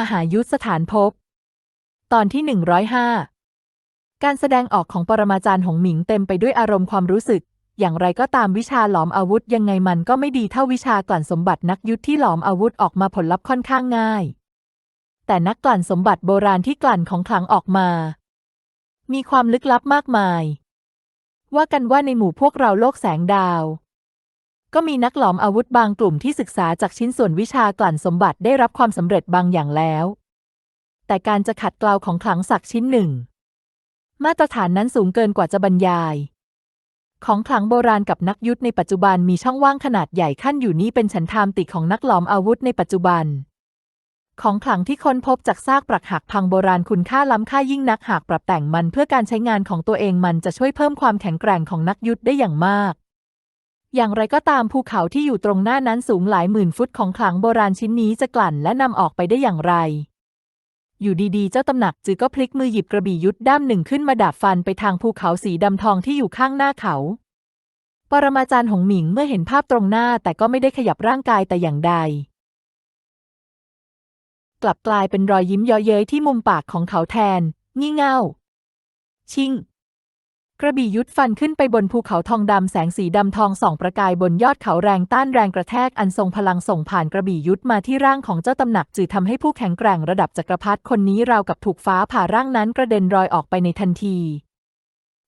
มหายุทธสถานภพ ตอนที่ 105 การแสดงออกของปรมาจารย์หงหมิงเต็มไปด้วยอารมณ์ความรู้สึก อย่างไรก็ตามวิชาหลอมอาวุธยังไงมันก็ไม่ดีเท่าวิชากลั่นสมบัตินักยุทธที่หลอมอาวุธออกมาผลลัพธ์ค่อนข้างง่าย แต่นักกลั่นสมบัติโบราณที่กลั่นของขลังออกมา มีความลึกลับมากมาย ว่ากันว่าในหมู่พวกเราโลกแสงดาว ก็มีนักหลอมอาวุธบางกลุ่มที่ศึกษาจากชิ้นส่วนวิชากลั่นสมบัติได้รับความสำเร็จบางอย่างแล้ว แต่การจะขัดเกลาของขลังศักดิ์ชิ้นหนึ่ง มาตรฐานนั้นสูงเกินกว่าจะบรรยาย ของขลังโบราณกับนักยุทธในปัจจุบันมีช่องว่างขนาดใหญ่ขั้นอยู่นี้เป็นฉันทามติของนักหลอมอาวุธในปัจจุบัน ของขลังที่ค้นพบจากซากปรักหักพังโบราณคุณค่าล้ำค่ายิ่งนักหากปรับแต่งมันเพื่อการใช้งานของตัวเองมันจะช่วยเพิ่มความแข็งแกร่งของนักยุทธได้อย่างมาก อย่างไรก็ตามภูเขาที่อยู่ตรงหน้านั้นสูงหลายหมื่นฟุตของขลังโบราณชิ้นนี้จะกลั่นและนำออกไปได้อย่างไร อยู่ดีๆ เจ้าตำหนักจือก็พลิกมือหยิบกระบี่ยุทธด้ามหนึ่งขึ้นมาดาบฟันไปทางภูเขาสีดำทองที่อยู่ข้างหน้าเขา ปรมาจารย์หงหมิงเมื่อเห็นภาพตรงหน้าแต่ก็ไม่ได้ขยับร่างกายแต่อย่างใด กลับกลายเป็นรอยยิ้มเย้อเย้ยที่มุมปากของเขาแทน งี่เง่า ชิง กระบี่ยุทธฟันขึ้นไปบนภูเขาทองดำแสงสีดำทองส่องประกายบนยอดเขาแรงต้านแรงกระแทกอันทรงพลังส่งผ่านกระบี่ยุทธมาที่ร่างของเจ้าตำหนัก จือทำให้ผู้แข็งแกร่งระดับจักรพรรดิคนนี้ราวกับถูกฟ้าผ่าร่างนั้นกระเด็นรอยออกไปในทันที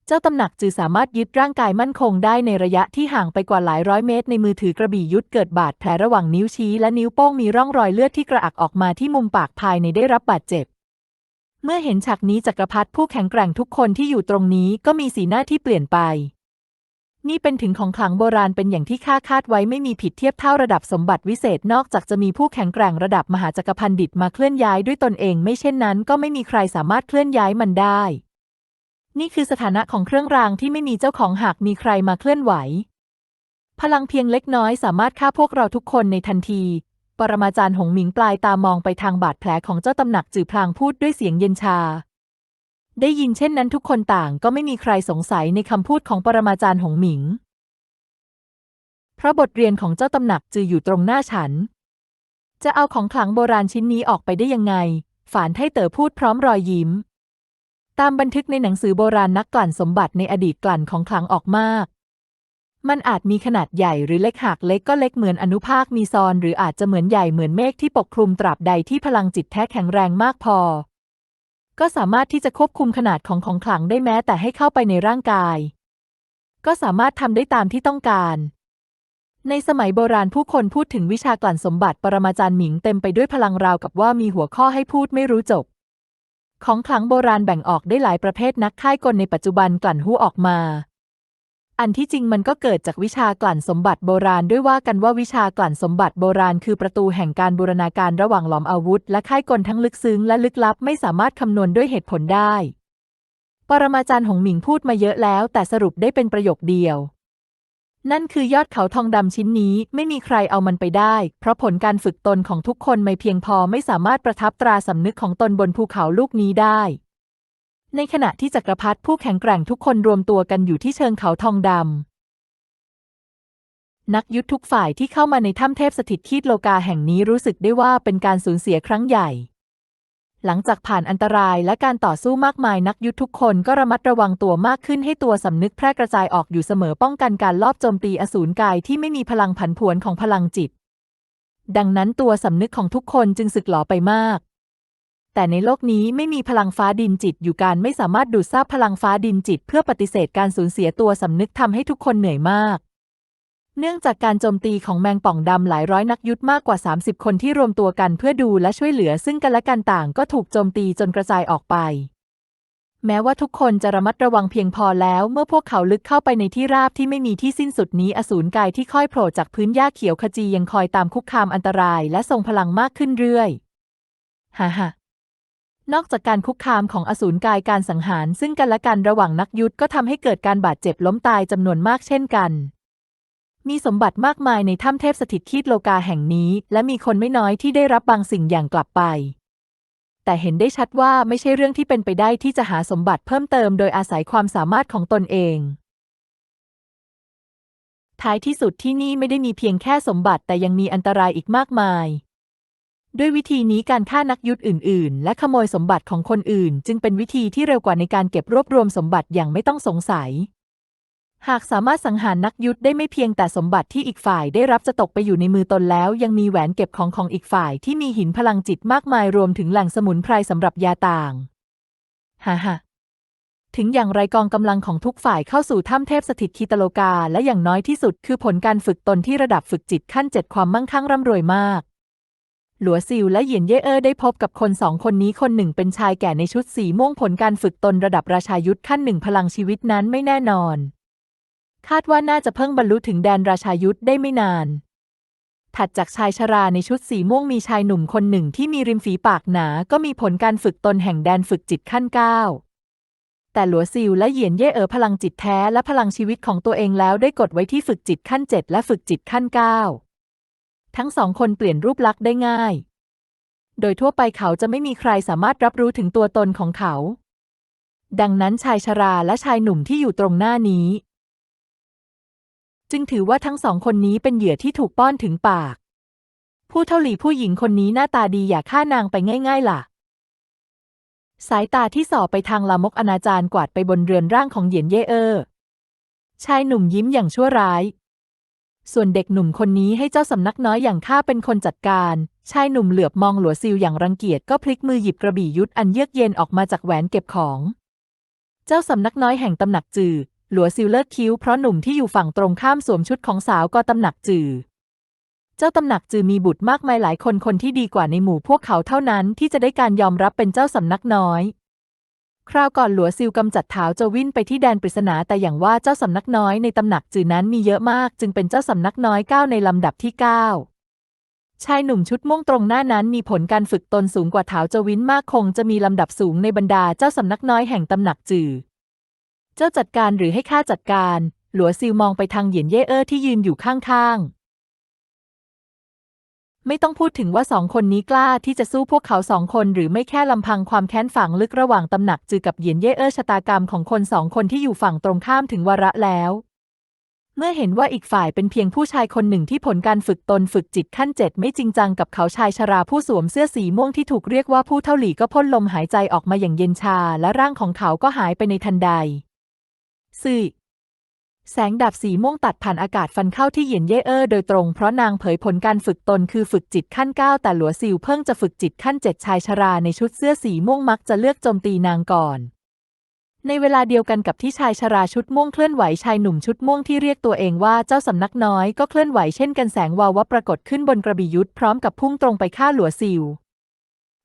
เจ้าตำหนักจือสามารถยึดร่างกายมั่นคงได้ในระยะที่ห่างไปกว่าหลายร้อยเมตร ในมือถือกระบี่ยุทธเกิดบาดแผลระหว่างนิ้วชี้และนิ้วโป้งมีร่องรอยเลือดที่กระอักออกมาที่มุมปากภายในได้รับบาดเจ็บ เมื่อเห็นฉากนี้จักรพรรดิผู้แข็งแกร่งทุกคนที่อยู่ตรงนี้ก็มีสีหน้าที่เปลี่ยนไป นี่เป็นถึงของขลังโบราณเป็นอย่างที่ข้าคาดไว้ไม่มีผิดเทียบเท่าระดับสมบัติวิเศษนอกจากจะมีผู้แข็งแกร่งระดับมหาจักรพันดิตมาเคลื่อนย้ายด้วยตนเองไม่เช่นนั้น ก็ไม่มีใครสามารถเคลื่อนย้ายมันได้ นี่คือสถานะของเครื่องรางที่ไม่มีเจ้าของหากมีใครมาเคลื่อนไหว พลังเพียงเล็กน้อยสามารถฆ่าพวกเราทุกคนในทันที ปรมาจารย์หงหมิงปลายตามองไปทางบาดแผลของเจ้าตำหนักจือพลางพูดด้วยเสียงเย็นชา ได้ยินเช่นนั้นทุกคนต่างก็ไม่มีใครสงสัยในคำพูดของปรมาจารย์หงหมิง เพราะบทเรียนของเจ้าตำหนักจืออยู่ตรงหน้าฉัน จะเอาของขลังโบราณชิ้นนี้ออกไปได้ยังไง ฝานไทเต๋อพูดพร้อมรอยยิ้ม ตามบันทึกในหนังสือโบราณนักกลั่นสมบัติในอดีตกลั่นของขลังออกมาก มันอาจมีขนาดใหญ่หรือเล็กหากเล็กก็เล็กเหมือนอนุภาคมีซอนหรืออาจจะเหมือนใหญ่เหมือนเมฆที่ปกคลุมตราบใดที่พลังจิตแท้แข็งแรงมากพอ ก็สามารถที่จะควบคุมขนาดของของขลังได้แม้แต่ให้เข้าไปในร่างกาย ก็สามารถทำได้ตามที่ต้องการ ในสมัยโบราณผู้คนพูดถึงวิชากลั่นสมบัติปรมาจารย์หมิงเต็มไปด้วยพลังราวกับว่ามีหัวข้อให้พูดไม่รู้จบ ของขลังโบราณแบ่งออกได้หลายประเภทนักค่ายกลในปัจจุบันกลั่นหู้ออกมา อันที่จริงมันก็เกิดจากวิชากลั่นสมบัติโบราณด้วยว่ากันว่าวิชากลั่นสมบัติโบราณคือประตูแห่งการบูรณาการระหว่างหลอมอาวุธ และค่ายกลทั้งลึกซึ้งและลึกลับไม่สามารถคำนวณด้วยเหตุผลได้ ปรมาจารย์หงหมิงพูดมาเยอะแล้ว แต่สรุปได้เป็นประโยคเดียว นั่นคือยอดเขาทองดำชิ้นนี้ไม่มีใครเอามันไปได้ เพราะผลการฝึกตนของทุกคนไม่เพียงพอไม่สามารถประทับตราสำนึกของตนบนภูเขาลูกนี้ได้ ในขณะที่จักรพรรดิผู้แข็งแกร่งทุกคนรวมตัวกันอยู่ที่เชิงเขาทองดำ นักยุทธทุกฝ่ายที่เข้ามาในถ้ำเทพสถิตคีดโลกาแห่งนี้รู้สึกได้ว่าเป็นการสูญเสียครั้งใหญ่ หลังจากผ่านอันตรายและการต่อสู้มากมายนักยุทธทุกคนก็ระมัดระวังตัวมากขึ้นให้ตัวสำนึกแพร่กระจายออกอยู่เสมอป้องกันการลอบโจมตีอสูรกายที่ไม่มีพลังผันผวนของพลังจิต ดังนั้นตัวสำนึกของทุกคนจึงสึกหลอไปมาก แต่ในโลกนี้ไม่มีพลังฟ้าดินจิตอยู่การไม่สามารถดูดซาบพลังฟ้าดินจิต เพื่อปฏิเสธการสูญเสียตัวสำนึกทำให้ทุกคนเหนื่อยมาก เนื่องจากการโจมตีของแมงป่องดำหลายร้อยนักยุทธมากกว่า 30 คนที่รวมตัวกันเพื่อดูและช่วยเหลือซึ่งกันและกันต่างก็ถูกโจมตีจนกระจายออกไปแม้ว่าทุกคนจะระมัดระวังเพียงพอแล้ว เมื่อพวกเขาลึกเข้าไปในที่ราบที่ไม่มีที่สิ้นสุดนี้อสูรกายที่ค่อยโผล่จากพื้นหญ้าเขียวขจียังคอยตามคุกคามอันตรายและทรงพลังมากขึ้นเรื่อย ฮ่าฮ่า นอกจากการคุกคามของอสูรกายการสังหารซึ่งกันและกันระหว่างนักยุทธก็ทำให้เกิดการบาดเจ็บล้มตายจำนวนมากเช่นกัน มีสมบัติมากมายในถ้ำเทพสถิตคีดโลกาแห่งนี้ และมีคนไม่น้อยที่ได้รับบางสิ่งอย่างกลับไป แต่เห็นได้ชัดว่าไม่ใช่เรื่องที่เป็นไปได้ที่จะหาสมบัติเพิ่มเติมโดยอาศัยความสามารถของตนเอง ท้ายที่สุดที่นี่ไม่ได้มีเพียงแค่สมบัติแต่ยังมีอันตรายอีกมากมาย ด้วยวิธีนี้การฆ่านักยุทธอื่น ๆ และขโมยสมบัติของคนอื่น จึงเป็นวิธีที่เร็วกว่าในการเก็บรวบรวมสมบัติอย่างไม่ต้องสงสัย หากสามารถสังหารนักยุทธได้ไม่เพียงแต่สมบัติที่อีกฝ่ายได้รับจะตกไปอยู่ในมือตนแล้ว ยังมีแหวนเก็บของของอีกฝ่ายที่มีหินพลังจิตมากมายรวมถึงแหล่งสมุนไพรสำหรับยาต่างฮ่าฮ่าถึงอย่างไรกองกำลังของทุกฝ่ายเข้าสู่ถ้ำเทพสถิตคีตโลกาและอย่างน้อยที่สุดคือผลการฝึกตนที่ระดับฝึกจิตขั้นเจ็ดความมั่งคั่งร่ำรวยมาก หลัวซิวและเหยียนเย่เออได้พบกับคนสองคนนี้คนหนึ่งเป็นชายแก่ในชุดสีม่วงผลการฝึกตนระดับราชายุทธขั้นหนึ่งพลังชีวิตนั้นไม่แน่นอน คาดว่าน่าจะเพิ่งบรรลุถึงแดนราชายุทธได้ไม่นาน ถัดจากชายชราในชุดสีม่วงมีชายหนุ่มคนหนึ่งที่มีริมฝีปากหนา ก็มีผลการฝึกตนแห่งแดนฝึกจิตขั้นเก้าแต่หลัวซิวและเหยียนเย่เอ๋อพลังจิตแท้และพลังชีวิตของตัวเองแล้วได้กดไว้ที่ฝึกจิตขั้นเจ็ดและฝึกจิตขั้นเก้า ทั้งสองคนเปลี่ยนรูปลักษณ์ได้ง่าย โดยทั่วไปเขาจะไม่มีใครสามารถรับรู้ถึงตัวตนของเขา ดังนั้นชายชราและชายหนุ่มที่อยู่ตรงหน้านี้ จึงถือว่าทั้งสองคนนี้เป็นเหยื่อที่ถูกป้อนถึงปาก ผู้เท่าหลีผู้หญิงคนนี้หน้าตาดีอย่าฆ่านางไปง่าย ๆ ล่ะ สายตาที่ส่อไปทางลามกอนาจารกวาดไปบนเรือนร่างของเหยียนเย่เออชายหนุ่มยิ้มอย่างชั่วร้าย ส่วนเด็กหนุ่มคนนี้ให้เจ้าสำนักน้อยอย่างข้าเป็นคนจัดการ ชายหนุ่มเหลือบมองหลัวซิวอย่างรังเกียจก็พลิกมือหยิบกระบี่ยุทธอันเยือกเย็นออกมาจากแหวนเก็บของ เจ้าสำนักน้อยแห่งตำหนักจือหลัวซิลเลิกคิ้วเพราะหนุ่มที่อยู่ฝั่งตรงข้ามสวมชุดของสาวก็ตำหนักจือ เจ้าตำหนักจือมีบุตรมากมายหลายคนคนที่ดีกว่าในหมู่พวกเขาเท่านั้นที่จะได้การยอมรับเป็นเจ้าสำนักน้อย คราวก่อนหลัวซิลกำจัดเท้าโจวินไปที่แดนปริศนาแต่อย่างว่าเจ้าสำนักน้อยในตำหนักจือนั้นมีเยอะมาก จึงเป็นเจ้าสำนักน้อยเก้าในลำดับที่เก้าชายหนุ่มชุดม่วงตรงหน้านั้นมีผลการฝึกตนสูงกว่าเท้าโจวินมากคงจะมีลำดับสูงในบรรดาเจ้าสำนักน้อยแห่งตำหนักจือเจ้าจัดการหรือให้ข้าจัดการ หลัวซิลมองไปทางเหยียนเย่เออที่ยืนอยู่ข้างๆ ไม่ต้องพูดถึงว่าสองคนนี้กล้าที่จะสู้พวกเขาสองคนหรือไม่แค่ลำพังความแค้นฝังลึกระหว่างตำหนักจือกับเหยียนเย่เออชะตากรรมของคนสองคนที่อยู่ฝั่งตรงข้ามถึงวาระแล้ว เมื่อเห็นว่าอีกฝ่ายเป็นเพียงผู้ชายคนหนึ่งที่ผลการฝึกตนฝึกจิตขั้นเจ็ดไม่จริงจังกับเขาชายชราผู้สวมเสื้อสีม่วงที่ถูกเรียกว่าผู้เท่าหลี่ก็พ่นลมหายใจออกมาอย่างเย็นชาและร่างของเขาก็หายไปในทันใดสื่อ แสงดาบสีม่วงตัดผ่านอากาศฟันเข้าที่เหยียนเย่เออโดยตรงเพราะนางเผยผลการฝึกตนคือฝึกจิตขั้นเก้าแต่หลัวซิวเพิ่งจะฝึกจิตขั้นเจ็ดชายชราในชุดเสื้อสีม่วงมักจะเลือกโจมตีนางก่อน ในเวลาเดียวกันกับที่ชายชราชุดม่วงเคลื่อนไหวชายหนุ่มชุดม่วงที่เรียกตัวเองว่าเจ้าสำนักน้อยก็เคลื่อนไหวเช่นกันแสงวาววับปรากฏขึ้นบนกระบี่ยุทธพร้อมกับพุ่งตรงไปฆ่าหลัวซิว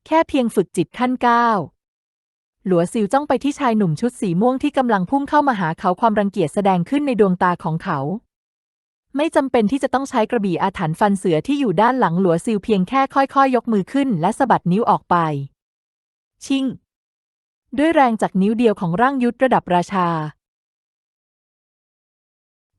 แค่เพียงฝึกจิตขั้นเก้า หลัวซิวจ้องไปที่ชายหนุ่มชุดสีม่วงที่กำลังพุ่งเข้ามาหาเขาความรังเกียจแสดงขึ้นในดวงตาของเขา ไม่จำเป็นที่จะต้องใช้กระบี่อาถรรพ์ฟันเสือที่อยู่ด้านหลังหลัวซิวเพียงแค่ค่อยๆ ยกมือขึ้น และสะบัดนิ้วออกไป ชิง ด้วยแรงจากนิ้วเดียวของร่างยุทธระดับราชา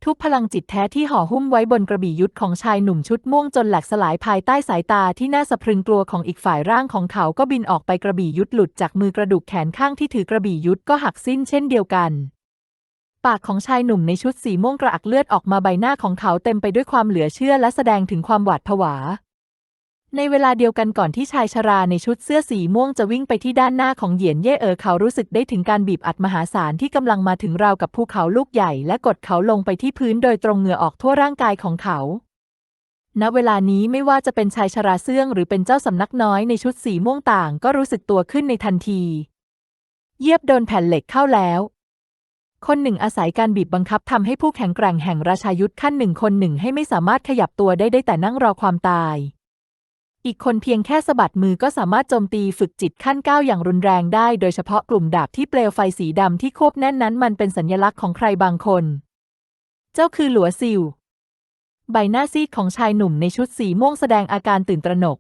ทุกพลังจิตแท้ที่ห่อหุ้มไว้บนกระบี่ยุทธของชายหนุ่มชุดม่วงจนแหลกสลายภายใต้สายตาที่น่าสะพรึงกลัวของอีกฝ่ายร่างของเขาก็บินออกไปกระบี่ยุทธหลุดจากมือกระดูกแขนข้างที่ถือกระบี่ยุทธก็หักสิ้นเช่นเดียวกัน ปากของชายหนุ่มในชุดสีม่วงกระอักเลือดออกมาใบหน้าของเขาเต็มไปด้วยความเหลือเชื่อและแสดงถึงความหวาดผวา ในเวลาเดียวกันก่อนที่ชายชราในชุดเสื้อสีม่วงจะวิ่งไปที่ด้านหน้าของเหยียนเย่เอ๋อเขารู้สึกได้ถึงการบีบอัดมหาศาลที่กำลังมาถึงราวกับภูเขาลูกใหญ่และกดเขาลงไปที่พื้นโดยตรงเหงื่อออกทั่วร่างกายของเขาณเวลานี้ไม่ว่าจะเป็นชายชราเสื่องหรือเป็นเจ้าสำนักน้อยในชุดสีม่วงต่างก็รู้สึกตัวขึ้นในทันที เยียบโดนแผ่นเหล็กเข้าแล้ว คนหนึ่งอาศัยการบีบบังคับทำให้ผู้แข็งแกร่งแห่งราชายุทธขั้นหนึ่งคนหนึ่งให้ไม่สามารถขยับตัวได้ได้แต่นั่งรอความตาย อีกคนเพียงแค่สะบัดมือก็สามารถโจมตีฝึกจิตขั้นก้าวอย่างรุนแรงได้ โดยเฉพาะกลุ่มดาบที่เปลวไฟสีดำที่ควบแน่นนั้นมันเป็นสัญลักษณ์ของใครบางคน เจ้าคือหลัวซิว ใบหน้าซีดของชายหนุ่มในชุดสีม่วงแสดงอาการตื่นตระหนก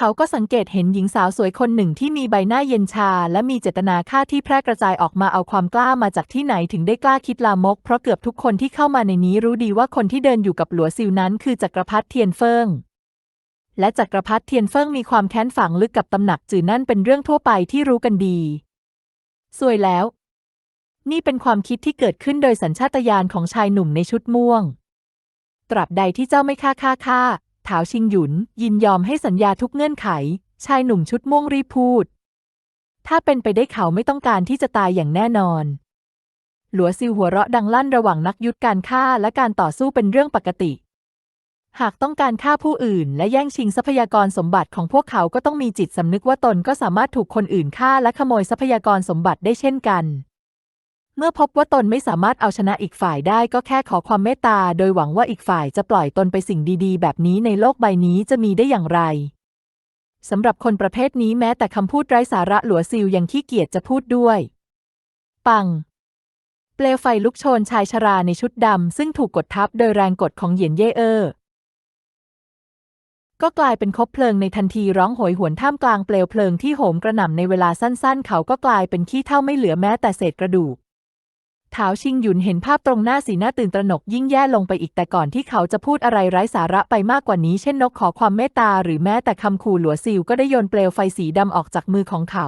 เขาก็สังเกตเห็นหญิงสาวสวยคนหนึ่งที่มีใบหน้าเย็นชา และมีเจตนาฆ่าที่แพร่กระจายออกมาเอาความกล้ามาจากที่ไหนถึงได้กล้าคิดลามก เพราะเกือบทุกคนที่เข้ามาในนี้รู้ดีว่าคนที่เดินอยู่กับหลัวซิวนั้นคือจักรพรรดิเทียนเฟิงและจักรพรรดิเทียนเฟิงมีความแค้นฝังลึกกับตำหนักจือนั่นเป็นเรื่องทั่วไปที่รู้กันดี สวยแล้ว นี่เป็นความคิดที่เกิดขึ้นโดยสัญชาตญาณของชายหนุ่มในชุดม่วง ตราบใดที่เจ้าไม่ฆ่าฆ่าฆ่า ถาวชิงหยุน ยินยอมให้สัญญาทุกเงื่อนไข ชายหนุ่มชุดม่วงรีพูด ถ้าเป็นไปได้เขาไม่ต้องการที่จะตายอย่างแน่นอน หลัวซิวหัวเราะดังลั่นระหว่างนักยุทธการฆ่าและการต่อสู้เป็นเรื่องปกติ หากต้องการฆ่าผู้อื่น และแย่งชิงทรัพยากรสมบัติของพวกเขาก็ต้องมีจิตสำนึกว่าตนก็สามารถถูกคนอื่นฆ่าและขโมยทรัพยากรสมบัติได้เช่นกัน เมื่อพบว่าตนไม่สามารถเอาชนะอีกฝ่ายได้ก็แค่ขอความเมตตา โดยหวังว่าอีกฝ่ายจะปล่อยตนไปสิ่งดีๆ แบบนี้ในโลกใบนี้จะมีได้อย่างไรสำหรับคนประเภทนี้แม้แต่คำพูดไร้สาระหลัวซิวยังขี้เกียจจะพูดด้วย ปัง เปลวไฟลุกโชนชายชราในชุดดำซึ่งถูกกดทับโดยแรงกดของเหยียนเย่เออก็กลายเป็นคบเพลิงในทันทีร้องโหยหวนท่ามกลางเปลวเพลิงที่โหมกระหน่ำในเวลาสั้นๆ เขาก็กลายเป็นขี้เท่าไม่เหลือแม้แต่เศษกระดูก เถาชิงหยุนเห็นภาพตรงหน้าสีหน้าตื่นตระหนกยิ่งแย่ลงไปอีกแต่ก่อนที่เขาจะพูดอะไรไร้สาระไปมากกว่านี้ เช่นนกขอความเมตตาหรือแม้แต่คำขู่หลัวซิวก็ได้โยนเปลวไฟสีดำออกจากมือของเขา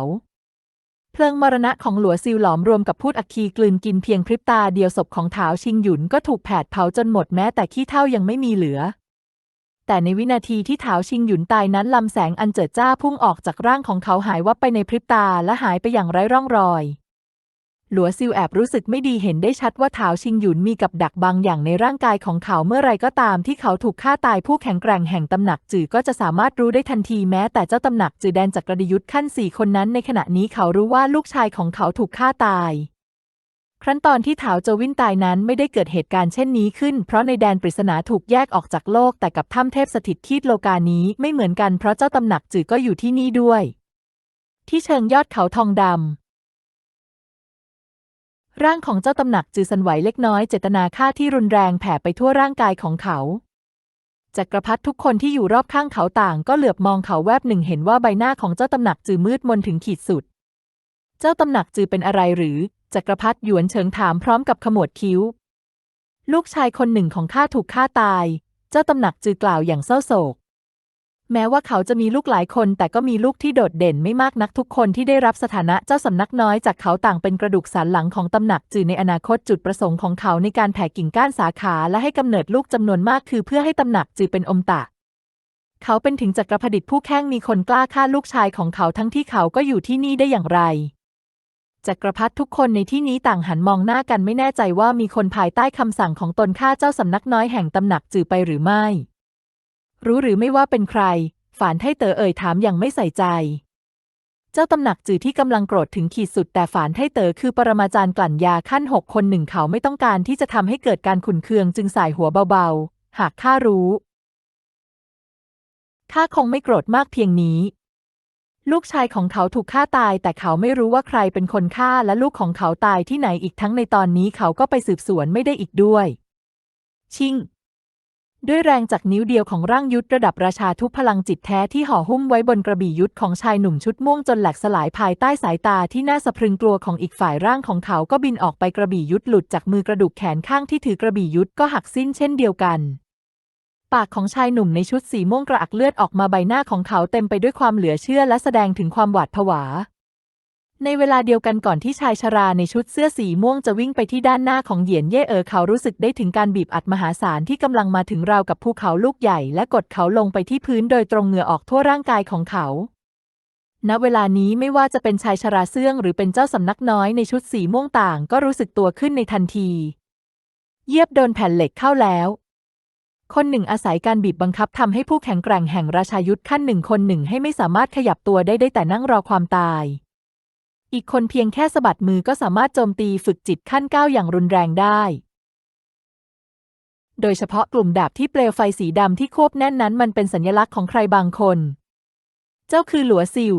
เพลิงมรณะของหลัวซิวหลอมรวมกับพูดอัคคีกลืนกินเพียงพริบตาเดียวศพของเถาชิงหยุนก็ถูกแผดเผาจนหมดแม้แต่ขี้เท่ายังไม่มีเหลือ แต่ในวินาทีที่เถาชิงหยุนตายนั้นลำแสงอันเจิดจ้าพุ่งออกจากร่างของเขาหายวับไปในพริบตาและหายไปอย่างไร้ร่องรอย หลัวซิวแอบรู้สึกไม่ดีเห็นได้ชัดว่าเถาชิงหยุนมีกับดักบางอย่างในร่างกายของเขาเมื่อไรก็ตามที่เขาถูกฆ่าตายผู้แข็งแกร่งแห่งตำหนักจือก็จะสามารถรู้ได้ทันทีแม้แต่เจ้าตำหนักจือแดนจักรดิยุทธ์ขั้นสี่คนนั้นในขณะนี้เขารู้ว่าลูกชายของเขาถูกฆ่าตาย ครั้นตอนที่เถาโจวินตายนั้นไม่ได้เกิดเหตุการณ์เช่นนี้ขึ้น เพราะในแดนปริศนาถูกแยกออกจากโลกแต่กับถ้ำเทพสถิตที่โลกานี้ไม่เหมือนกันเพราะเจ้าตำหนักจือก็อยู่ที่นี่ด้วย ที่เชิงยอดเขาทองดำ ร่างของเจ้าตำหนักจือสันไหวเล็กน้อยเจตนาฆ่าที่รุนแรงแผ่ไปทั่วร่างกายของเขาจักรพรรดิทุกคนที่อยู่รอบข้างเขาต่างก็เหลือบมองเขาแวบหนึ่งเห็นว่าใบหน้าของเจ้าตำหนักจือมืดมนถึงขีดสุด เจ้าตำหนักจือเป็นอะไรหรือ จักรพรรดิหยวนเฉิงถามพร้อมกับขมวดคิ้ว ลูกชายคนหนึ่งของข้าถูกฆ่าตาย เจ้าตำหนักจือกล่าวอย่างเศร้าโศก แม้ว่าเขาจะมีลูกหลายคน แต่ก็มีลูกที่โดดเด่นไม่มากนักทุกคนที่ได้รับสถานะเจ้าสำนักน้อยจากเขาต่างเป็นกระดูกสันหลังของตำหนักจือในอนาคตจุดประสงค์ของเขาในการแผ่กิ่งก้านสาขาและให้กำเนิดลูกจำนวนมากคือเพื่อให้ตำหนักจือเป็นอมตะ เขาเป็นถึงจักรพรรดิผู้แข้งมีคนกล้าฆ่าลูกชายของเขาทั้งที่เขาก็อยู่ที่นี่ได้อย่างไรจักรพรรดิทุกคนในที่นี้ต่างหันมองหน้ากันไม่แน่ใจว่ามีคนภายใต้คำสั่งของตนฆ่าเจ้าสำนักน้อยแห่งตำหนักจือไปหรือไม่ รู้หรือไม่ว่าเป็นใคร ฝานไทเต๋อเอ่ยถามอย่างไม่ใส่ใจ เจ้าตำหนักจือที่กำลังโกรธถึงขีดสุดแต่ฝานไทเต๋อคือปรมาจารย์กลั่นยาขั้นหกคนหนึ่งเขาไม่ต้องการที่จะทำให้เกิดการขุนเคืองจึงสายหัวเบาๆ หากข้ารู้ข้าคงไม่โกรธมากเพียงนี้ ลูกชายของเขาถูกฆ่าตาย แต่เขาไม่รู้ว่าใครเป็นคนฆ่าและลูกของเขาตายที่ไหนอีกทั้งในตอนนี้เขาก็ไปสืบสวนไม่ได้อีกด้วย ชิง ด้วยแรงจากนิ้วเดียวของร่างยุทธระดับราชาทุพพลังจิตแท้ที่ห่อหุ้มไว้บนกระบี่ยุทธของชายหนุ่มชุดม่วงจนแหลกสลายภายใต้สายตาที่น่าสะพรึงกลัวของอีกฝ่ายร่างของเขาก็บินออกไปกระบี่ยุทธหลุดจากมือกระดูกแขนข้างที่ถือกระบี่ยุทธก็หักสิ้นเช่นเดียวกัน ปากของชายหนุ่มในชุดสีม่วงกระอักเลือดออกมาใบหน้าของเขาเต็มไปด้วยความเหลือเชื่อและแสดงถึงความหวาดผวา ในเวลาเดียวกันก่อนที่ชายชราในชุดเสื้อสีม่วงจะวิ่งไปที่ด้านหน้าของเหยียนเย่เอ๋อเขารู้สึกได้ถึงการบีบอัดมหาศาลที่กำลังมาถึงราวกับภูเขาลูกใหญ่และกดเขาลงไปที่พื้นโดยตรงเหงื่อออกทั่วร่างกายของเขา ณ เวลานี้ไม่ว่าจะเป็นชายชราเสื่องหรือเป็นเจ้าสำนักน้อยในชุดสีม่วงต่างก็รู้สึกตัวขึ้นในทันที เยียบโดนแผ่นเหล็กเข้าแล้วคนหนึ่งอาศัยการบีบบังคับทำให้ผู้แข็งแกร่งแห่งราชายุทธขั้นหนึ่งคนหนึ่งให้ไม่สามารถขยับตัวได้ได้แต่นั่งรอความตาย อีกคนเพียงแค่สะบัดมือก็สามารถโจมตีฝึกจิตขั้นเก้าอย่างรุนแรงได้ โดยเฉพาะกลุ่มดาบที่เปลวไฟสีดำที่ควบแน่นนั้นมันเป็นสัญลักษณ์ของใครบางคน เจ้าคือหลัวซิว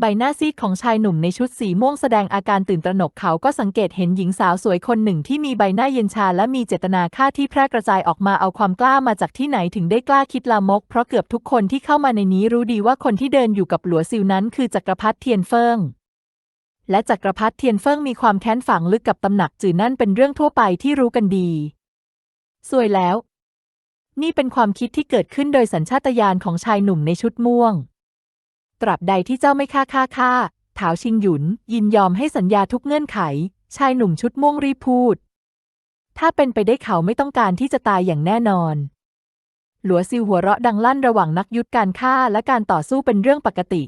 ใบหน้าซีดของชายหนุ่มในชุดสีม่วงแสดงอาการตื่นตระหนกเขาก็สังเกตเห็นหญิงสาวสวยคนหนึ่งที่มีใบหน้าเย็นชาและมีเจตนาฆ่าที่แพร่กระจายออกมาเอาความกล้ามาจากที่ไหนถึงได้กล้าคิดลามก เพราะเกือบทุกคนที่เข้ามาในนี้รู้ดีว่าคนที่เดินอยู่กับหลัวซิวนั้นคือจักรพรรดิเทียนเฟิง และจักรพรรดิเทียนเฟิงมีความแค้นฝังลึกกับตำหนักจือนั่นเป็นเรื่องทั่วไปที่รู้กันดีสวยแล้ว นี่เป็นความคิดที่เกิดขึ้นโดยสัญชาตญาณของชายหนุ่มในชุดม่วง ตราบใดที่เจ้าไม่ฆ่าฆ่าฆ่าถาวชิงหยุน ยินยอมให้สัญญาทุกเงื่อนไข ชายหนุ่มชุดม่วงรีบพูด ถ้าเป็นไปได้เขาไม่ต้องการที่จะตายอย่างแน่นอน หลัวซิวหัวเราะดังลั่นระหว่างนักยุทธการฆ่าและการต่อสู้เป็นเรื่องปกติ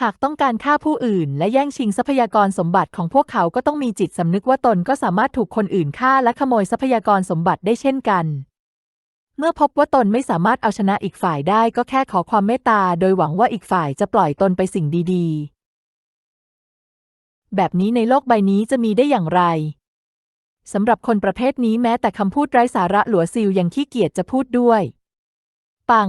หากต้องการฆ่าผู้อื่น และแย่งชิงทรัพยากรสมบัติของพวกเขาก็ต้องมีจิตสำนึกว่าตนก็สามารถถูกคนอื่นฆ่าและขโมยทรัพยากรสมบัติได้เช่นกัน เมื่อพบว่าตนไม่สามารถเอาชนะอีกฝ่ายได้ก็แค่ขอความเมตตา โดยหวังว่าอีกฝ่ายจะปล่อยตนไปสิ่งดีๆ แบบนี้ในโลกใบนี้จะมีได้อย่างไรสำหรับคนประเภทนี้แม้แต่คำพูดไร้สาระหลัวซิลยังขี้เกียจจะพูดด้วย ปัง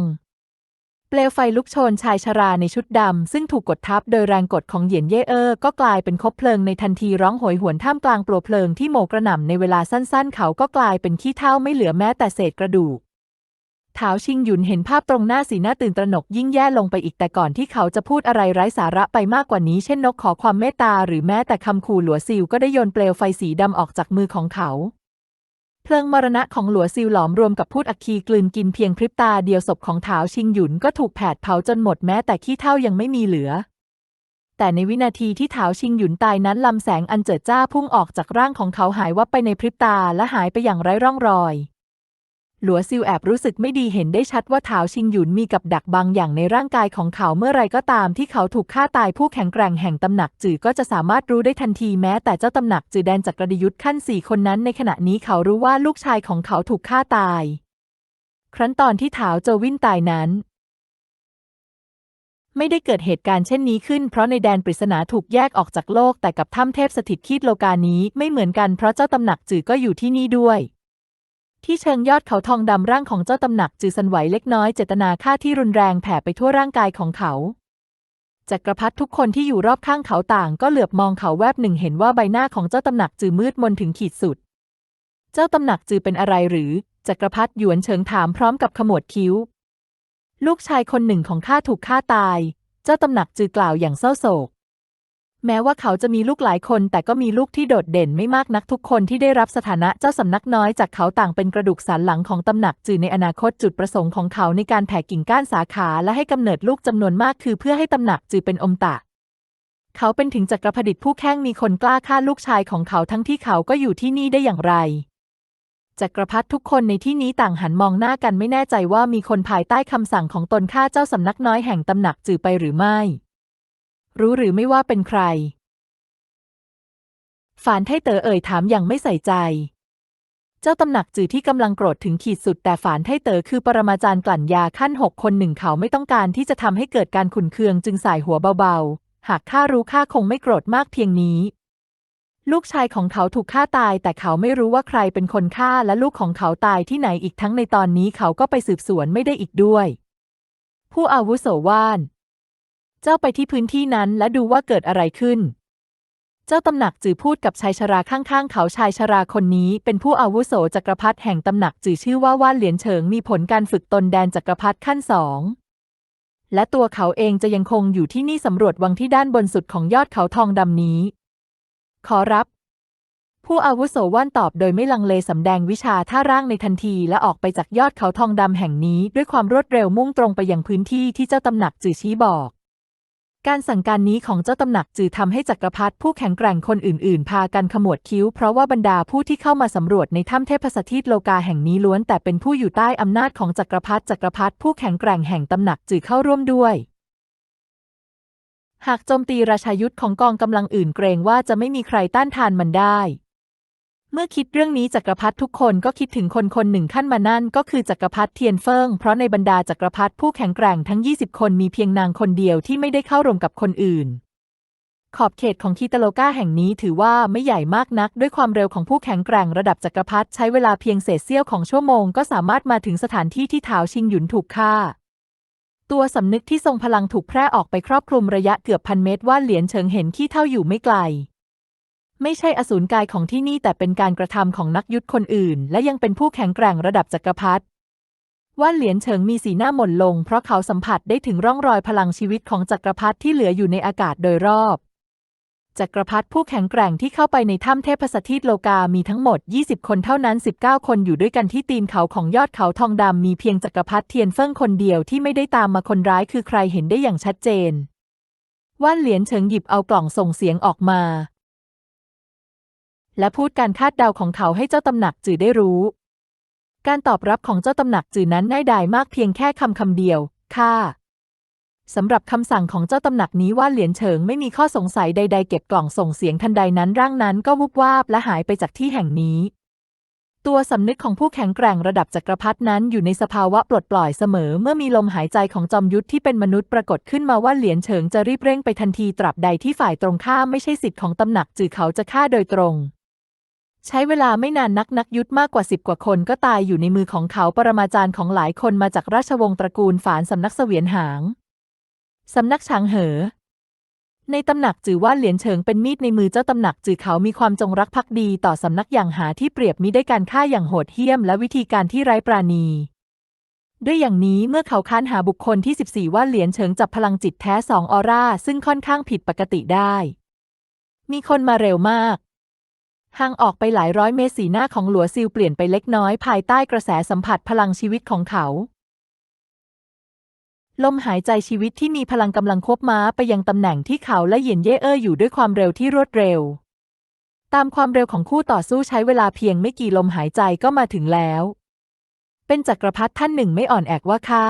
เปลวไฟลุกโชนชายชราในชุดดำ ซึ่งถูกกดทับโดยแรงกดของเหยียนเย่เออร์ก็กลายเป็นคบเพลิงในทันทีร้องโหยหวนท่ามกลางปลวเพลิงที่โหมกระหน่ำในเวลาสั้นๆ เขาก็กลายเป็นขี้เถ้าไม่เหลือแม้แต่เศษกระดูกเท้าชิงหยุนเห็นภาพตรงหน้าสีหน้าตื่นตระหนกยิ่งแย่ลงไปอีกแต่ก่อนที่เขาจะพูดอะไรไร้สาระไปมากกว่านี้เช่นนกขอความเมตตาหรือแม้แต่คำขู่หลัวซิลก็ได้โยนเปลวไฟสีดำออกจากมือของเขา เพลิงมรณะของหลัวซิลหลอมรวมกับพูดอัคคีกลืนกินเพียงพริบตาเดียวศพของเท้าชิงหยุนก็ถูกแผดเผาจนหมดแม้แต่ขี้เท่ายังไม่มีเหลือ แต่ในวินาทีที่เท้าชิงหยุนตายนั้นลำแสงอันเจิดจ้าพุ่งออกจากร่างของเขาหายวับไปในพริบตาและหายไปอย่างไร้ร่องรอย หลัวซิวแอบรู้สึกไม่ดีเห็นได้ชัดว่าเท้าชิงหยุนมีกับดักบางอย่างในร่างกายของเขาเมื่อไรก็ตามที่เขาถูกฆ่าตายผู้แข็งแกร่งแห่งตำหนักจือก็จะสามารถรู้ได้ทันทีแม้แต่เจ้าตำหนักจือแดนจักรยุทธ์ขั้นสี่คนนั้นในขณะนี้เขารู้ว่าลูกชายของเขาถูกฆ่าตาย ครั้นตอนที่เท้าโจวินตายนั้น ไม่ได้เกิดเหตุการณ์เช่นนี้ขึ้น เพราะในแดนปริศนาถูกแยกออกจากโลกแต่กับถ้ำเทพสถิตคีดโลกานี้ไม่เหมือนกันเพราะเจ้าตำหนักจือก็อยู่ที่นี่ด้วย ที่เชิงยอดเขาทองดำร่างของเจ้าตำหนักจือสันไหวเล็กน้อยเจตนาฆ่าที่รุนแรงแผ่ไปทั่วร่างกายของเขาจักรพรรดิทุกคนที่อยู่รอบข้างเขาต่างก็เหลือบมองเขาแวบหนึ่งเห็นว่าใบหน้าของเจ้าตำหนักจือมืดมนถึงขีดสุด เจ้าตำหนักจือเป็นอะไรหรือ จักรพรรดิหยวนเฉิงถามพร้อมกับขมวดคิ้ว ลูกชายคนหนึ่งของข้าถูกฆ่าตาย เจ้าตำหนักจือกล่าวอย่างเศร้าโศก แม้ว่าเขาจะมีลูกหลายคน แต่ก็มีลูกที่โดดเด่นไม่มากนักทุกคนที่ได้รับสถานะเจ้าสำนักน้อยจากเขาต่างเป็นกระดูกสันหลังของตำหนักจือในอนาคตจุดประสงค์ของเขาในการแผ่กิ่งก้านสาขาและให้กำเนิดลูกจำนวนมากคือเพื่อให้ตำหนักจือเป็นอมตะ เขาเป็นถึงจักรพรรดิผู้แข้งมีคนกล้าฆ่าลูกชายของเขาทั้งที่เขาก็อยู่ที่นี่ได้อย่างไรจักรพรรดิทุกคนในที่นี้ต่างหันมองหน้ากันไม่แน่ใจว่ามีคนภายใต้คำสั่งของตนฆ่าเจ้าสำนักน้อยแห่งตำหนักจือไปหรือไม่ รู้หรือไม่ว่าเป็นใคร ฝานไทเต๋อเอ่ยถามอย่างไม่ใส่ใจ เจ้าตำหนักจือที่กำลังโกรธถึงขีดสุด แต่ฝานไทเต๋อคือปรมาจารย์กลั่นยาขั้นหกคนหนึ่งเขาไม่ต้องการที่จะทำให้เกิดการขุนเคืองจึงสายหัวเบาๆ หากข้ารู้ข้าคงไม่โกรธมากเพียงนี้ ลูกชายของเขาถูกฆ่าตาย แต่เขาไม่รู้ว่าใครเป็นคนฆ่าและลูกของเขาตายที่ไหนอีกทั้งในตอนนี้เขาก็ไปสืบสวนไม่ได้อีกด้วย ผู้อาวุโสว่าน เจ้าไปที่พื้นที่นั้นและดูว่าเกิดอะไรขึ้น เจ้าตำหนักจือพูดกับชายชราข้างๆ เขาชายชราคนนี้ เป็นผู้อาวุโสจักรพรรดิแห่งตำหนักจือชื่อว่าว่านเหลียนเฉิงมีผลการฝึกตนแดนจักรพรรดิขั้นสองและตัวเขาเองจะยังคงอยู่ที่นี่สำรวจวังที่ด้านบนสุดของยอดเขาทองดำนี้ ขอรับ ผู้อาวุโสว่านตอบโดยไม่ลังเลสำแดงวิชาท่าร่างในทันทีและออกไปจากยอดเขาทองดำแห่งนี้ ด้วยความรวดเร็วมุ่งตรงไปยังพื้นที่ที่เจ้าตำหนักจือชี้บอก การสั่งการนี้ของเจ้าตำหนักจือทำให้จักรพรรดิผู้แข็งแกร่งคนอื่นๆ พากันขมวดคิ้ว เพราะว่าบรรดาผู้ที่เข้ามาสำรวจในถ้ำเทพสถิตโลกาแห่งนี้ล้วนแต่เป็นผู้อยู่ใต้อำนาจของจักรพรรดิจักรพรรดิผู้แข็งแกร่งแห่งตำหนักจือเข้าร่วมด้วย หากโจมตีราชายุทธของกองกำลังอื่นเกรงว่าจะไม่มีใครต้านทานมันได้ เมื่อคิดเรื่องนี้จักรพรรดิทุกคนก็คิดถึงคนคนหนึ่งขั้นมานั่นก็คือจักรพรรดิเทียนเฟิงเพราะในบรรดาจักรพรรดิผู้แข็งแกร่งทั้ง 20 คนมีเพียงนางคนเดียวที่ไม่ได้เข้ารวมกับคนอื่น ขอบเขตของคีตาโลกาแห่งนี้ถือว่าไม่ใหญ่มากนัก ด้วยความเร็วของผู้แข็งแกร่งระดับจักรพรรดิใช้เวลาเพียงเศษเสี้ยวของชั่วโมงก็สามารถมาถึงสถานที่ที่เท้าชิงหยุนถูกฆ่า ตัวสำนึกที่ทรงพลังถูกแพร่ออกไปครอบคลุมระยะเกือบพันเมตรว่าเหรียญเฉิงเห็นขี้เท่าอยู่ไม่ไกล ไม่ใช่อสูรกายของที่นี่แต่เป็นการกระทำของนักยุทธคนอื่น และยังเป็นผู้แข็งแกร่งระดับจักรพรรดิว่านเหรียญเฉิงมีสีหน้าหม่นลง เพราะเขาสัมผัสได้ถึงร่องรอยพลังชีวิตของจักรพรรดิที่เหลืออยู่ในอากาศโดยรอบ จักรพรรดิผู้แข็งแกร่งที่เข้าไปในถ้ำเทพสถิตโลกา มีทั้งหมด 20 คนเท่านั้น 19 คนอยู่ด้วยกันที่ตีนเขาของยอดเขาทองดำมีเพียงจักรพรรดิเทียนเฟิ่งคนเดียวที่ไม่ได้ตามมาคนร้ายคือใครเห็นได้อย่างชัดเจนว่านเหรียญเฉิงหยิบเอากล่องส่งเสียงออกมา และพูดการคาดเดาของเขาให้เจ้าตำหนักจือได้รู้ การตอบรับของเจ้าตำหนักจือนั้นง่ายดายมากเพียงแค่คำคำเดียวค่ะสำหรับคำสั่งของเจ้าตำหนักนี้ว่าเหลียนเฉิงไม่มีข้อสงสัยใด ๆ เก็บกล่องส่งเสียงทันใดนั้นร่างนั้นก็วุบวาบและหายไปจากที่แห่งนี้ ตัวสำนึกของผู้แข็งแกร่งระดับจักรพรรดินั้นอยู่ในสภาวะปลดปล่อยเสมอ เมื่อมีลมหายใจของจอมยุทธที่เป็นมนุษย์ปรากฏขึ้นมาว่าเหลียนเฉิงจะรีบเร่งไปทันทีตราบใดที่ฝ่ายตรงข้ามไม่ใช่สิทธิ์ของตำหนักจือเขาจะฆ่าโดยตรง ใช้เวลาไม่นานนักนักยุทธมากกว่าสิบกว่าคนก็ตายอยู่ในมือของเขาปรมาจารย์ของหลายคนมาจากราชวงศ์ตระกูลฝานสำนักเสวียนหาง สำนักช้างเหอ ในตำหนักจือว่าเหลียนเฉิงเป็นมีดในมือเจ้าตำหนักจือเขามีความจงรักภักดีต่อสำนักอย่างหาที่เปรียบมิได้การฆ่าอย่างโหดเหี้ยมและวิธีการที่ไร้ปราณี ด้วยอย่างนี้เมื่อเขาค้านหาบุคคลที่ 14 ว่าเหลียนเฉิงจับพลังจิตแท้สองออร่าซึ่งค่อนข้างผิดปกติได้ มีคนมาเร็วมาก ห่างออกไปหลายร้อยเมตรสีหน้าของหลัวซิลเปลี่ยนไปเล็กน้อยภายใต้กระแสสัมผัสพลังชีวิตของเขา ลมหายใจชีวิตที่มีพลังกำลังควบม้าไปยังตำแหน่งที่เขาและเหยียนเย่เอ้ออยู่ด้วยความเร็วที่รวดเร็ว ตามความเร็วของคู่ต่อสู้ใช้เวลาเพียงไม่กี่ลมหายใจก็มาถึงแล้ว เป็นจักรพรรดิท่านหนึ่งไม่อ่อนแอกว่าข้า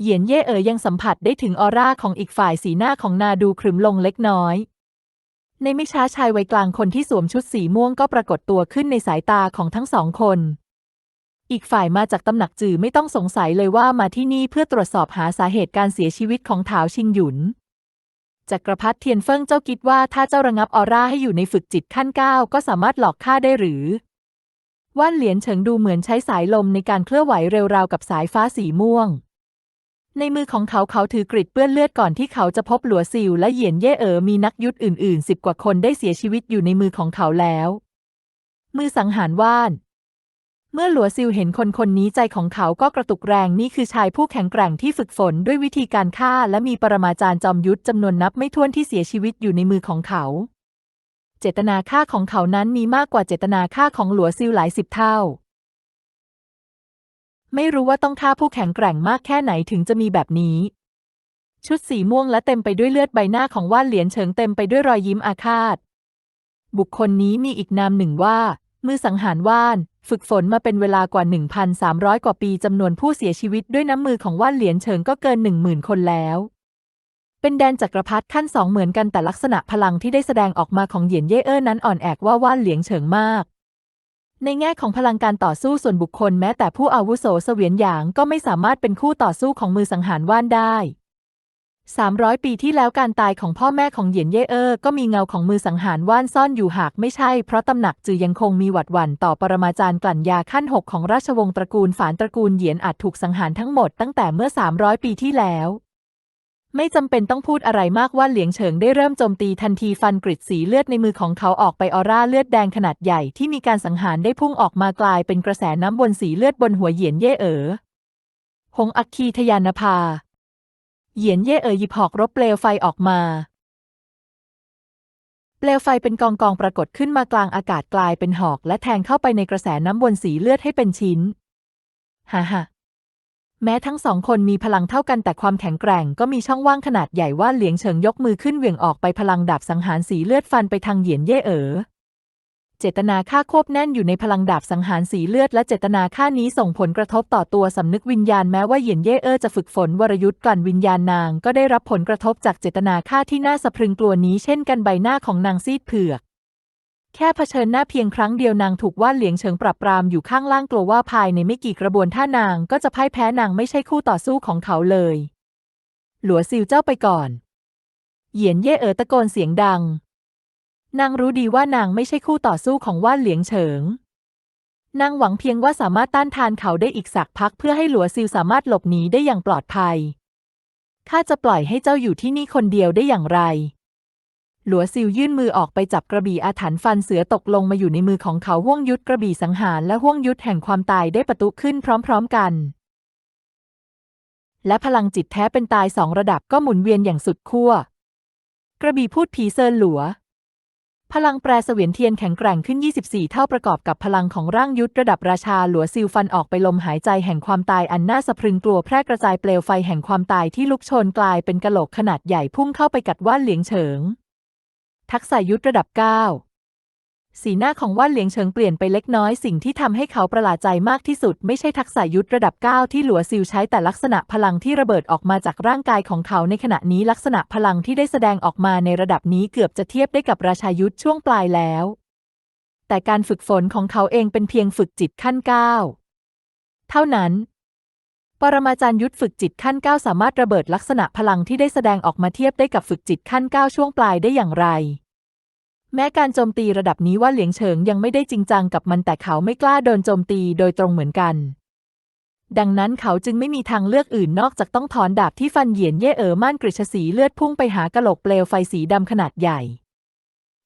เหยียนเย่เอ๋อยังสัมผัสได้ถึงออร่าของอีกฝ่ายสีหน้าของนาดูขรึมลงเล็กน้อย ในไม่ช้าชายวัยกลางคนที่สวมชุดสีม่วงก็ปรากฏตัวขึ้นในสายตาของทั้งสองคน อีกฝ่ายมาจากตำหนักจือไม่ต้องสงสัยเลยว่ามาที่นี่เพื่อตรวจสอบหาสาเหตุการเสียชีวิตของถาวชิงหยุนจักรพรรดิเทียนเฟิงเจ้าคิดว่าถ้าเจ้าระงับออร่าให้อยู่ในฝึกจิตขั้นเก้าก็สามารถหลอกข้าได้หรือ ว่านเหรียญเฉิงดูเหมือนใช้สายลมในการเคลื่อนไหวเร็วราวกับสายฟ้าสีม่วง ในมือของเขาเขาถือกริดเปื้อนเลือดก่อนที่เขาจะพบหลัวซิวและเหยียนเย่เอ๋อมีนักยุทธอื่นๆสิบกว่าคนได้เสียชีวิตอยู่ในมือของเขาแล้ว มือสังหารว่าน เมื่อหลัวซิวเห็นคนคนนี้ใจของเขาก็กระตุกแรงนี่คือชายผู้แข็งแกร่งที่ฝึกฝนด้วยวิธีการฆ่า และมีปรมาจารย์จอมยุทธจำนวนนับไม่ถ้วนที่เสียชีวิตอยู่ในมือของเขา เจตนาฆ่าของเขานั้นมีมากกว่าเจตนาฆ่าของหลัวซิวหลายสิบเท่า ไม่รู้ว่าต้องฆ่าผู้แข็งแกร่งมากแค่ไหนถึงจะมีแบบนี้ ชุดสีม่วงและเต็มไปด้วยเลือดใบหน้าของว่านเหรียญเฉิงเต็มไปด้วยรอยยิ้มอาฆาต บุคคลนี้มีอีกนามหนึ่งว่า มือสังหารว่าน ฝึกฝนมาเป็นเวลากว่า 1,300 กว่าปีจำนวนผู้เสียชีวิตด้วยน้ำมือของว่านเหรียญเฉิงก็เกิน 10,000 คนแล้วเป็นแดนจักรพรรดิขั้นสองเหมือนกันแต่ลักษณะพลังที่ได้แสดงออกมาของเหยียนเย่เอ้อนั้นอ่อนแอกว่าว่านเหลียงเฉิงมาก ในแง่ของพลังการต่อสู้ส่วนบุคคลแม้แต่ผู้อาวุโสเสวียนหยางก็ไม่สามารถเป็นคู่ต่อสู้ของมือสังหารว่านได้ 300 ปีที่แล้วการตายของพ่อแม่ของเหยียนเย่เอ้อก็มีเงาของมือสังหารว่านซ่อนอยู่หากไม่ใช่ เพราะตำหนักจือยังคงมีหวัดหวั่นต่อปรมาจารย์กลั่นยาขั้นหกของราชวงศ์ตระกูลฝานตระกูลเหยียนอาจถูกสังหารทั้งหมดตั้งแต่เมื่อ 300 ปีที่แล้ว ไม่จำเป็นต้องพูดอะไรมากว่าเหลียงเฉิงได้เริ่มโจมตีทันทีฟันกริดสีเลือดในมือของเขาออกไปออร่าเลือดแดงขนาดใหญ่ที่มีการสังหารได้พุ่งออกมากลายเป็นกระแสน้ำบนสีเลือดบนหัวเหยียนเย่เอ๋อหงอัคคีทยานภา เหยียนเย่เอ๋อหยิบหอกรบเปลวไฟออกมา เปลวไฟเป็นกองกองปรากฏขึ้นมากลางอากาศกลายเป็นหอกและแทงเข้าไปในกระแสน้ำบนสีเลือดให้เป็นชิ้น ฮ่าฮ่า แม้ทั้งสองคนมีพลังเท่ากันแต่ความแข็งแกร่งก็มีช่องว่างขนาดใหญ่ว่าเหลียงเฉิงยกมือขึ้นเหวี่ยงออกไปพลังดาบสังหารสีเลือดฟันไปทางเหยียนเย่เอ๋อเจตนาฆ่าควบแน่นอยู่ในพลังดาบสังหารสีเลือดและเจตนาฆ่านี้ส่งผลกระทบต่อตัวสำนึกวิญญาณแม้ว่าเหยียนเย่เอ้อจะฝึกฝนวรยุทธ์กลั่นวิญญาณนางก็ได้รับผลกระทบจากเจตนาฆ่าที่น่าสะพรึงกลัวนี้เช่นกันใบหน้าของนางซีดเผือก แค่เผชิญหน้าเพียงครั้งเดียวนางถูกว่านเหลียงเฉิงปรับปรามอยู่ข้างล่างกลัวว่าภายในไม่กี่กระบวนท่านางก็จะพ่ายแพ้นางไม่ใช่คู่ต่อสู้ของเขาเลย หลัวซิวเจ้าไปก่อน เหยียนเย่เอ๋อตะโกนเสียงดัง นางรู้ดีว่านางไม่ใช่คู่ต่อสู้ของว่านเหลียงเฉิง นางหวังเพียงว่าสามารถต้านทานเขาได้อีกสักพักเพื่อให้หลัวซิวสามารถหลบหนีได้อย่างปลอดภัย ข้าจะปล่อยให้เจ้าอยู่ที่นี่คนเดียวได้อย่างไร หลัวซิวยื่นมือออกไปจับกระบี่อาถรรพ์ฟันเสือตกลงมาอยู่ในมือของเขาห่วงยุทธกระบี่สังหารและห่วงยุทธแห่งความตายได้ประตุขึ้นพร้อมๆกัน และพลังจิตแท้เป็นตายสองระดับก็หมุนเวียนอย่างสุดขั้ว กระบี่พูดผีเซินหลัว พลังแปรเสวียนเทียนแข็งแกร่งขึ้น 24 เท่าประกอบกับพลังของร่างยุทธระดับราชาหลัวซิลฟันออกไปลมหายใจแห่งความตายอันน่าสะพรึงกลัวแพร่กระจายเปลวไฟแห่งความตายที่ลุกโชนกลายเป็นกะโหลกขนาดใหญ่พุ่งเข้าไปกัดว่านเหลียงเฉิง ทักษะยุทธระดับ 9 สีหน้าของว่านเหลียงเฉิงเปลี่ยนไปเล็กน้อยสิ่งที่ทำให้เขาประหลาดใจมากที่สุด ไม่ใช่ทักษะยุทธระดับ 9 ที่หลัวซิลใช้แต่ลักษณะพลังที่ระเบิดออกมาจากร่างกายของเขาในขณะนี้ลักษณะพลังที่ได้แสดงออกมาในระดับนี้เกือบจะเทียบได้กับราชายุทธช่วงปลายแล้ว แต่การฝึกฝนของเขาเองเป็นเพียงฝึกจิตขั้น 9 เท่านั้น ปรมาจารย์ยุทธฝึกจิตขั้น 9 สามารถระเบิดลักษณะพลังที่ได้แสดงออกมาเทียบได้กับฝึกจิตขั้น 9 ช่วงปลายได้อย่างไร แม้การโจมตีระดับนี้ว่าเหลียงเฉิงยังไม่ได้จริงจังกับมันแต่เขาไม่กล้าโดนโจมตีโดยตรงเหมือนกัน ดังนั้นเขาจึงไม่มีทางเลือกอื่นนอกจากต้องถอนดาบที่ฟันเหยียนเย่เอ๋อม่านกฤษสีเลือดพุ่งไปหากะโหลกเปลวไฟสีดำขนาดใหญ่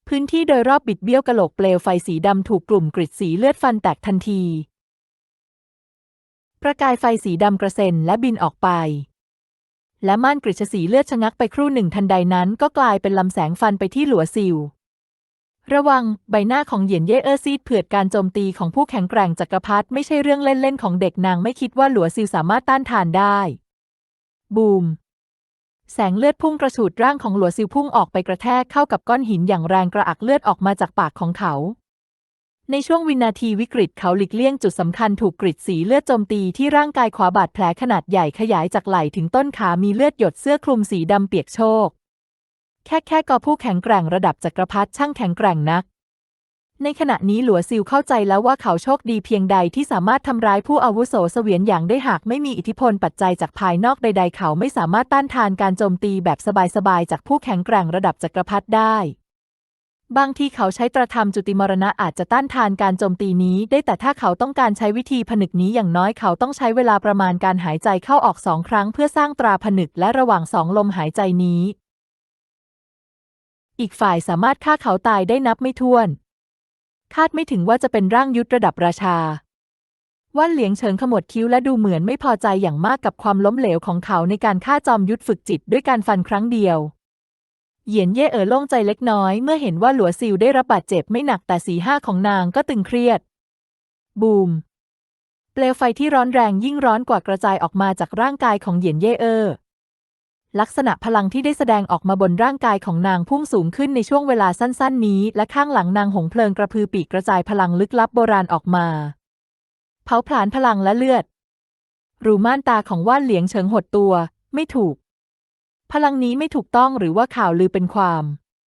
พื้นที่โดยรอบบิดเบี้ยวกะโหลกเปลวไฟสีดำถูกกลุ่มกริดสีเลือดฟันแตกทันที ประกายไฟสีดำกระเซ็นและบินออกไป และม่านกฤษสีเลือดชะงักไปครู่หนึ่งทันใดนั้นก็กลายเป็นลำแสงฟันไปที่หลัวซิว ระวังใบหน้าของเหยียนเย่เออซีดเผือดการโจมตีของผู้แข็งแกร่งจักรพรรดิไม่ใช่เรื่องเล่นๆของเด็กนางไม่คิดว่าหลัวซิวสามารถต้านทานได้ บูมแสงเลือดพุ่งกระฉูดร่างของหลัวซิวพุ่งออกไปกระแทกเข้ากับก้อนหินอย่างแรงกระอักเลือดออกมาจากปากของเขา ในช่วงวินาทีวิกฤตเขาหลีกเลี่ยงจุดสำคัญถูกกริดสีเลือดโจมตีที่ร่างกายขวาบาดแผลขนาดใหญ่ขยายจากไหล่ถึงต้นขามีเลือดหยดเสื้อคลุมสีดำเปียกโชก แค่แค่กอผู้แข็งแกร่งระดับจักรพรรดิช่างแข็งแกร่งนัก ในขณะนี้หลัวซิลเข้าใจแล้วว่าเขาโชคดีเพียงใดที่สามารถทำร้ายผู้อาวุโสเสวียนอย่างได้หากไม่มีอิทธิพลปัจจัยจากภายนอกใด ๆ เขาไม่สามารถต้านทานการโจมตีแบบสบายๆจากผู้แข็งแกร่งระดับจักรพรรดิได้ บางทีเขาใช้ตระธรรมจุติมรณะอาจจะต้านทานการโจมตีนี้ ได้แต่ถ้าเขาต้องการใช้วิธีผนึกนี้อย่างน้อยเขาต้องใช้เวลาประมาณการหายใจเข้าออกสองครั้งเพื่อสร้างตราผนึกและระหว่างสองลมหายใจนี้ อีกฝ่ายสามารถฆ่าเขาตายได้นับไม่ถ้วน คาดไม่ถึงว่าจะเป็นร่างยุทธระดับราชาว่านเหลียงเฉิงขมวดคิ้วและดูเหมือนไม่พอใจอย่างมากกับความล้มเหลวของเขาในการฆ่าจอมยุทธฝึกจิตด้วยการฟันครั้งเดียว เหยียนเย่เอ๋อโล่งใจเล็กน้อยเมื่อเห็นว่าหลัวซิวได้รับบาดเจ็บไม่หนักแต่สีห้าของนางก็ตึงเครียด บูม เปลวไฟที่ร้อนแรงยิ่งร้อนกว่ากระจายออกมาจากร่างกายของเหยียนเย่เอ๋อลักษณะพลังที่ได้แสดงออกมาบนร่างกายของนางพุ่งสูงขึ้นในช่วงเวลาสั้น ๆ นี้ และข้างหลังนางหงเพลิงกระพือปีกกระจายพลังลึกลับโบราณออกมา เผาผลาญพลังและเลือด รูม่านตาของว่านเหลียงเฉิงหดตัว ไม่ถูก พลังนี้ไม่ถูกต้องหรือว่าข่าวลือเป็นความ